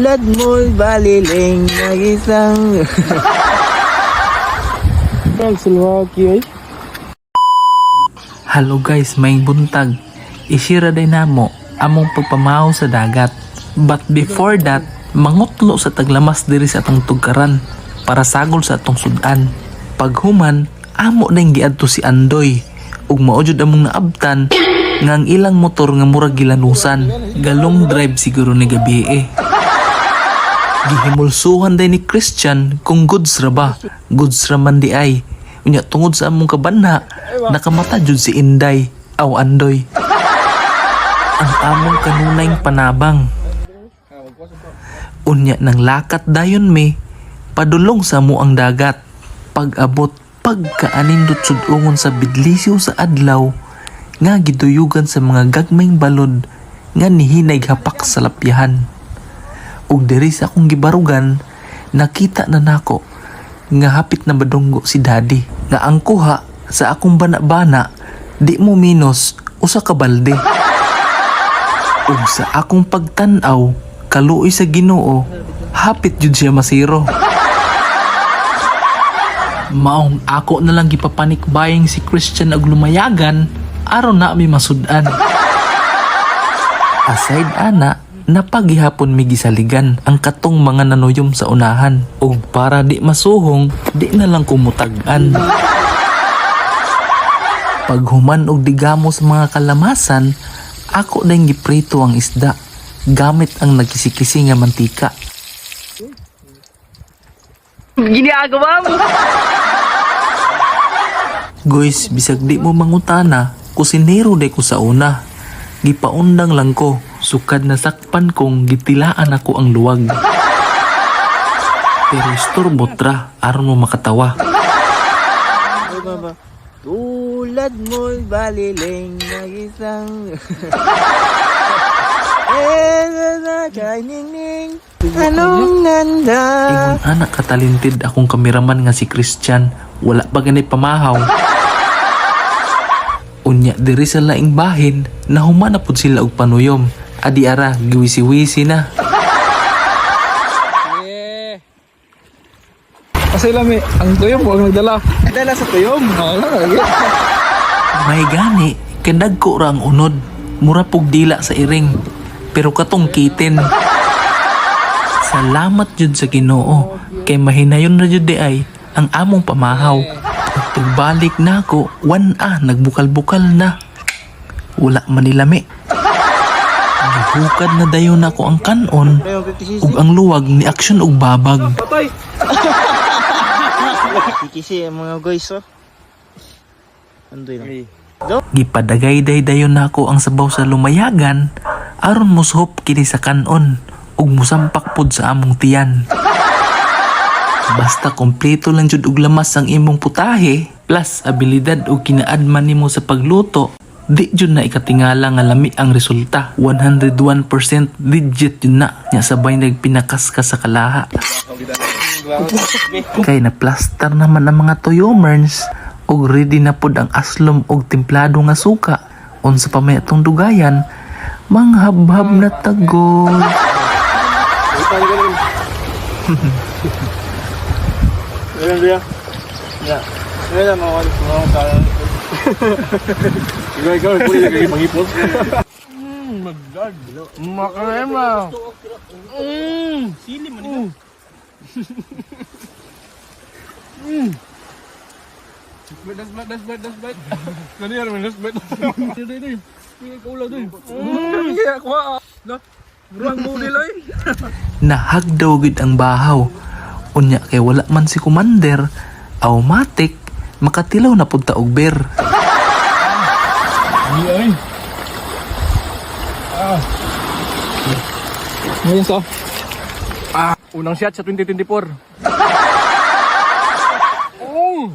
Tulad mo'y baliling na isang... Ay. Hello guys, may buntag. Isira day namo among pagpamahaw sa dagat. But before that, mangutlo sa taglamas diri sa atong tugkaran para sagol sa atong sudan. Paghuman, amo na yung giadto si Andoy ug maujud among naabtan nga ang ilang motor nga murag gilanusan. Galong drive siguro ni gabi eh. Gihimulsuhan day ni Christian kung goods ra ba. Goods ra man di ay. Unya tungod sa among kabanha, nakamata jud si Inday, aw Andoy. Ang among kanunayng panabang. Unya nang lakat dayon mi, padulong sa mo ang dagat. Pag-abot, pagkaanindot sudungon sa bidlisiw sa adlaw, nga giduyugan sa mga gagmayng balod, nga nihinay hapak sa lapyahan ug diri sa akong gibarugan nakita na nako nga hapit na madunggo si daddy nga ang kuha sa akong bana-bana di mo minos usa ka balde. Ug sa akong pagtan-aw kaluoy sa Ginoo hapit jud siya masiro. Maong ako na lang gipapanikbayang si Christian ag lumayagan aron na mi masudan. Aside ana, napagihapon mi gisaligan ang katong mga nanuyom sa unahan ug para di masuhong, di na lang kumutagan. Paghuman og digamo sa mga kalamasan, ako na yung giprito ang isda gamit ang nagkisikisi nga mantika. Ginagawa mo! Guys, bisag di mo mangutana, kusinero day ko sa una. Gipaundang lang ko, sukad na sakpan kong gitilaan ako ang luwag. Pero istorbot ra, aron mo makatawa. Ay, baba. Tulad mo'y baliling na isang... Eh, na, na, kay ningning. Anong nanda? Ingon anak katalintid akong kameraman nga si Christian, wala pa ganay pamahaw. Unya diri sa laing bahin, nahuman na pud sila og panuyom. Adi ara, giwisi-wisi na. Kasi lami, ang tuyong huwag nagdala. Dala sa tuyom. May gani, kandag ko ra ang unod. Mura pug dila sa iring. Pero katong kitin. Salamat jud sa Ginoo kay mahinayon na jud di ay ang among pamahaw. Pagbalik na ako, wan ah, nagbukal-bukal na. Wala man nilami. Gihukad na dayon ako ang kanon Ayun, 50cc. ug ang luwag ni aksyon og babag. Patay! Kikisi ang mga guys, oh. Andoy lang. Gipadagay day dayon nako ang sabaw sa lumayagan aron musuhop kini sa kanon ug musampak pod sa among tiyan. Basta kompleto lang jud og lamas ang imong putahe plus abilidad ug kinaadman nimo sa pagluto di jud na ikatingala nga lami ang resulta. 101% legit yun na. Nya sabay nagpinakas ka sa kalaha. Kay na plaster naman ang mga toyomerns ug ready na pod ang aslom og templado nga suka. Unsa pa may atong dugayan? Manghabhab na tagod. Ayun, Bia. Yeah. Ayun lang, mga kalis, mga kalis. Ikaw, ikaw, puli lagi manghipon. Magdag. Makarema. Sili man ito. Das bite, das bite, das bite. Kani yan, man, das bite. Dito, dito. Ikaw lang dito. Kaya ko ha. Na, murang mo nilay. nahagdaw gid ang bahaw unya kay wala man si commander automatic makatilaw na pud ta og ber Hindi ay. Ah. Ngayon sa. Ah, unang shot sa 2024. Oh!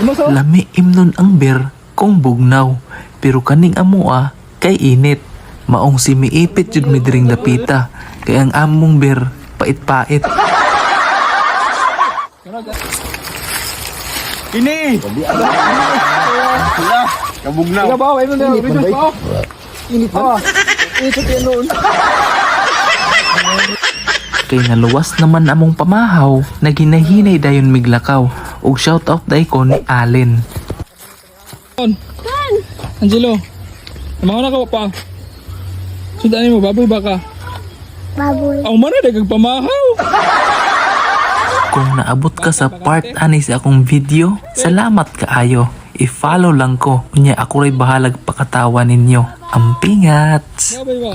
Ano lami imnon ang ber kung bugnaw pero kaning amoa kay init maong simiipit jud mi diring dapita kay ang among ber pait-pait Ini! Kabugnaw. Ika ba? Ayun na. Init pa. Init pa. Init pa noon. Kay naluwas naman among pamahaw na ginahinay dayon miglakaw ug shout out day ko ni Allen. On. Angelo. Mga na ka pa. Sudan mo baboy baka. Baboy. Ang mana dagang pamahaw. Kung naabot ka sa part ani sa akong video, salamat kaayo. I-follow lang ko. Unya ako ray bahalag pakatawa ninyo. Baboy ba?